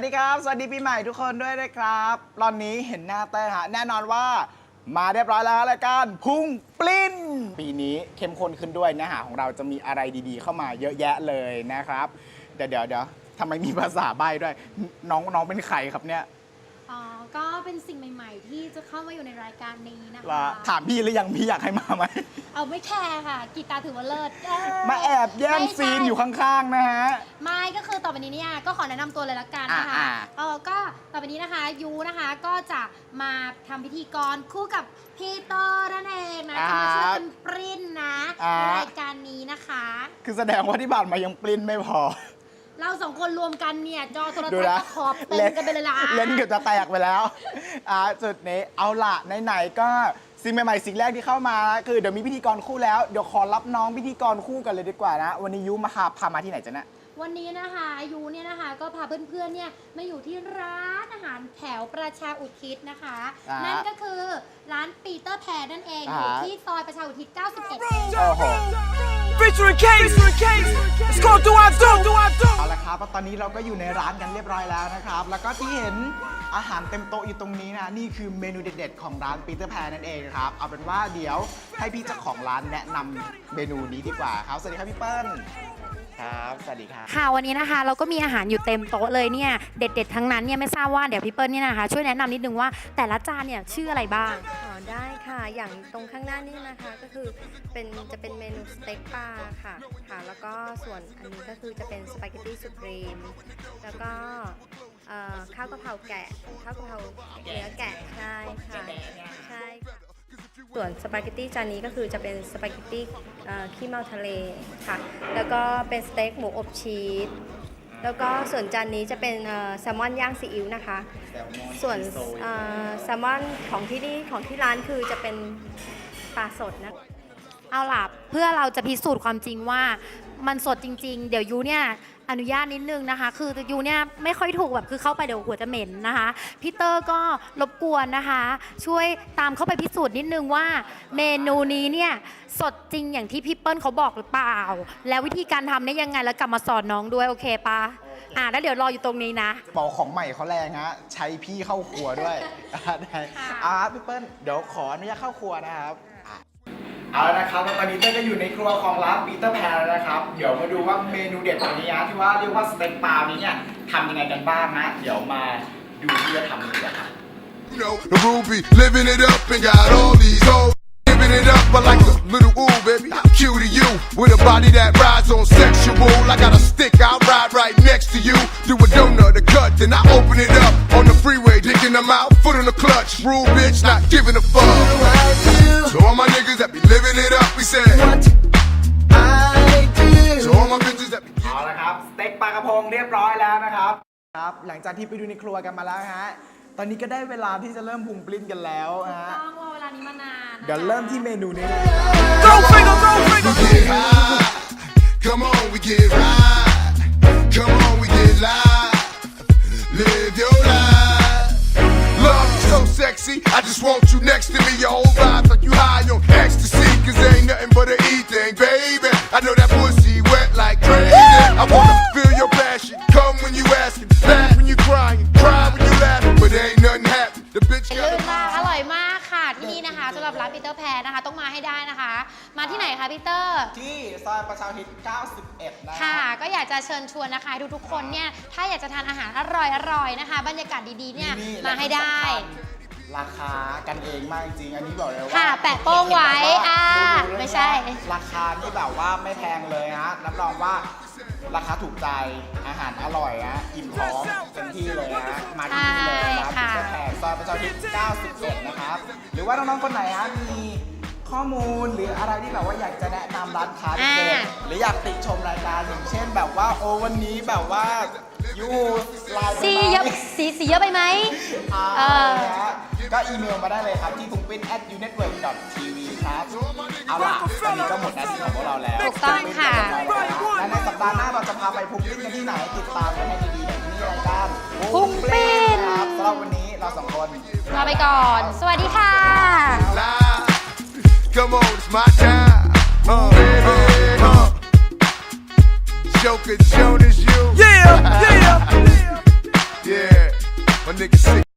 วัสดีครับ สวัสดีปีใหม่ทุกคนด้วยนะครับ ตอนนี้เห็นหน้าเต้ฮะแน่นอนว่ามาเรียบร้อยแล้วรายการพุ่งปลิ้น ปีนี้เข้มข้นขึ้นด้วยเนื้อหาของเราจะมีอะไรดีๆ เข้ามาเยอะแยะเลยนะครับ เดี๋ยวเดี๋ยวเดี๋ยวทำไมมีภาษาใบ้ด้วย น้องน้องเป็นใครครับเนี่ย อ๋อ ก็เป็นสิ่งใหม่ ๆ ที่จะเข้ามาอยู่ในรายการนี้นะว่าคะ ถามพี่หรือยังพี่อยากให้มาไหม เอาไม่แคร์ค่ะ กีตาร์ถือว่าเลิศเออมาแอบแย่งไม่ใช่ซีนอยู่ข้างๆนะฮะ ไม่ก็คือต่อไปนี้เนี่ยก็ขอแนะนำตัวเลยละกันนะคะ อ่าเออก็ต่อไปนี้นะคะยูนะคะก็จะมาทำพิธีกรคู่กับพี่เตอร์นั่นเองนะจะมาช่วยกันปริ้นนะในรายการนี้นะคะ คือแสดงว่าที่ผ่านมายังปลิ้นไม่พอ เราสองคนรวมกันเนี่ยจอโทรดูทัศนะน์ก็ขอบเต็มกันไปเลยล่ะเล่นเกือบจะแตกไปแล้วอ่าจุดนี้เอาละไหนๆก็สิ่งใหม่ๆสิ่งแรกที่เข้ามา คือเดี๋ยวมีพิธีกรคู่แล้วเดี๋ยวขอรับน้องพิธีกรคู่กันเลยดีกว่านะ วันนี้ยุมาพาพามาที่ไหนจ๊ะเนี่ย วันนี้นะคะยูเนี่ยนะคะก็พาเพื่อนๆเนี่ยมาอยู่ที่ร้านอาหารแถวประชาอุทิศนะคะ อ่านั่นั่นก็คือร้านปีเตอร์แพรนั่นเองอ่าอยู่ที่ซอยประชาอุทิศ 91เอง โอ้โห Featuring Case. It's called Do I Do. Do I Do. เอาละครับตอนนี้เราก็อยู่ในร้านกันเรียบร้อยแล้วนะครับ แล้วก็ที่เห็นอาหารเต็มโต๊ะอยู่ตรงนี้นะ นี่คือเมนูเด็ดๆ ของร้านปีเตอร์แพรนั่นเองครับ เอาเป็นว่าเดี๋ยวให้พี่เจ้าของร้านแนะนำเมนูนี้ดีกว่าครับ สวัสดีครับพี่เปิ้ล ครับ สวัสดีครับ ค่ะวันนี้นะคะ เราก็มีอาหารอยู่เต็มโต๊ะเลยเนี่ยเด็ดๆทั้งนั้นเนี่ยไม่ทราบว่าเดี๋ยวพี่เปิ้ลเนี่ยนะคะ ช่วยแนะนำนิดนึงว่าแต่ละจานเนี่ยชื่ออะไรบ้าง อ๋อได้ค่ะ อย่างตรงข้างหน้านี่นะคะก็คือเป็นจะเป็นเมนูสเต็กปลาค่ะค่ะ แล้วก็ส่วนอันนี้ก็คือจะเป็นสปาเกตตี้สุพรีมแล้วก็เอ่อข้าวกะเพราแกะข้าวกะเพราเนื้อแกะใช่ค่ะใช่ ส่วนสปาเกตตี้จานนี้ก็คือจะเป็นสปาเกตตี้ขี้เมาทะเลค่ะ แล้วก็เป็นสเต็กหมูอบชีส แล้วก็ส่วนจานนี้จะเป็นแซลมอนย่างซีอิ๊วนะคะ ส่วนแซลมอนของที่นี่ของที่ร้านคือจะเป็นปลาสดนะ เอาล่ะเพื่อเราจะพิสูจน์ความจริงว่ามันสดจริง ๆ เดี๋ยวยูเนี่ย อนุญาตนิดนึงนะคะ คือยูเนี่ยไม่ค่อยถูกแบบคือเข้าไปเดี๋ยวหัวจะเหม็นนะคะพี่เตอร์ก็รบกวนนะคะ ช่วยตามเข้าไปพิสูจน์นิดนึงว่า เมนูนี้เนี่ยสดจริงอย่างที่พี่เปิ้ลเขาบอกหรือเปล่า แล้ววิธีการทำเนี่ยยังไงแล้วกลับมาสอนน้องด้วยโอเคปะอ่าแล้วเดี๋ยวรออยู่ตรงนี้นะบอกของใหม่เขาแรงฮะใช้พี่เข้าครัวด้วยอ่าได้ค่ะพี่เปิ้ลเดี๋ยวขออนุญาตเข้าครัวนะครับ เอาละนะครับแล้วตอนนี้เต้ยก็อยู่ในครัวของร้านปีเตอร์แพรแล้วนะครับ เดี๋ยวมาดูว่าเมนูเด็ดตัวนี้นะที่ว่าเรียกว่าสเต็กปลานี้เนี่ยทำยังไงกันบ้างนะ เดี๋ยวมาดูที่จะทำกันดีกว่าครับ You know, the Ruby living it up and got all these hoes giving it up. I like a little ooh, baby. I'm cute to you with a body that rides on sexual. I got a stick, I'll ride right next to you. Do a donut, a cut, then I open it up on the freeway, digging them out, foot on the clutch. Rule bitch, not giving a fuck. ครับครับหลังจากที่ไปดูในครัวกันมาแล้วฮะ ตอนนี้ก็ได้เวลาที่จะเริ่มพุงปลิ้นกันแล้วฮะต้องรอเวลานี้มานานเดี๋ยวเริ่มที่เมนูนี้เลย Go finger, go finger. get high. Come on, we get right. Come on, we get live. Live your life. Love you so sexy. I just want you next to me. Your whole vibe like you high on ecstasy. Cause there ain't nothing but a E thing, baby. Asking. Laugh when you crying. Cry when you laughing. But there ain't nothing happening. The bitch ลื่น got มากอร่อยมากค่ะที่นี่นะคะสำหรับร้านปีเตอร์แพรนะคะ ต้องมาให้ได้นะคะ มาที่ไหนคะพีเตอร์ ที่ซอยประชาอุทิศ91 นะค่ะ ก็อยากจะเชิญชวนนะคะทุกๆคนเนี่ย ถ้าอยากจะทานอาหารอร่อยๆนะคะ บรรยากาศดีๆเนี่ย นี่มาให้ได้ราคากันเองมากจริงอันนี้บอกเลยว่าค่ะแปะโป้งไว้อ่าดูๆเลยนะไม่ใช่ ราคานี่แบบว่าไม่แพงเลยฮะรับรองว่า ราคาถูกใจ อาหารอร่อยฮะอิ่มท้องเต็มที่เลยฮะมาที่นี่เลยร้านใช่พิซค่ะซ่าแพงซอยประชาอุทิศ91นะครับ หรือว่าน้องๆคนไหนฮะมี ข้อมูลหรืออะไรที่แบบว่าอยากจะแนะนำร้านค้าเด็ดๆหรืออยากติชมรายการอย่างเช่นแบบว่าโอ้วันนี้แบบว่ายูไลน์ไปสีไหมเยอะสีสีเยอะไปไหมอ่าเออนะฮะก็อีเมลมาได้เลยครับที่พุงปิ้น at unetwork tv ครับเอาล่ะตอนนี้ก็หมดหน้าที่ของพวกเราแล้วถูกต้องค่ะ และในสัปดาห์หน้าเราจะพาไปพุงปิ้นกันที่ไหนติดตามกันให้ดีๆในที่รายการพุงปิ้น ครับสำหรับวันนี้เราสองคน ลาไปก่อน สวัสดีค่ะ live. Come on, it's my time. Uh, uh, uh. Joker Jonas, you. Yeah, yeah, yeah. yeah. My nigga sick.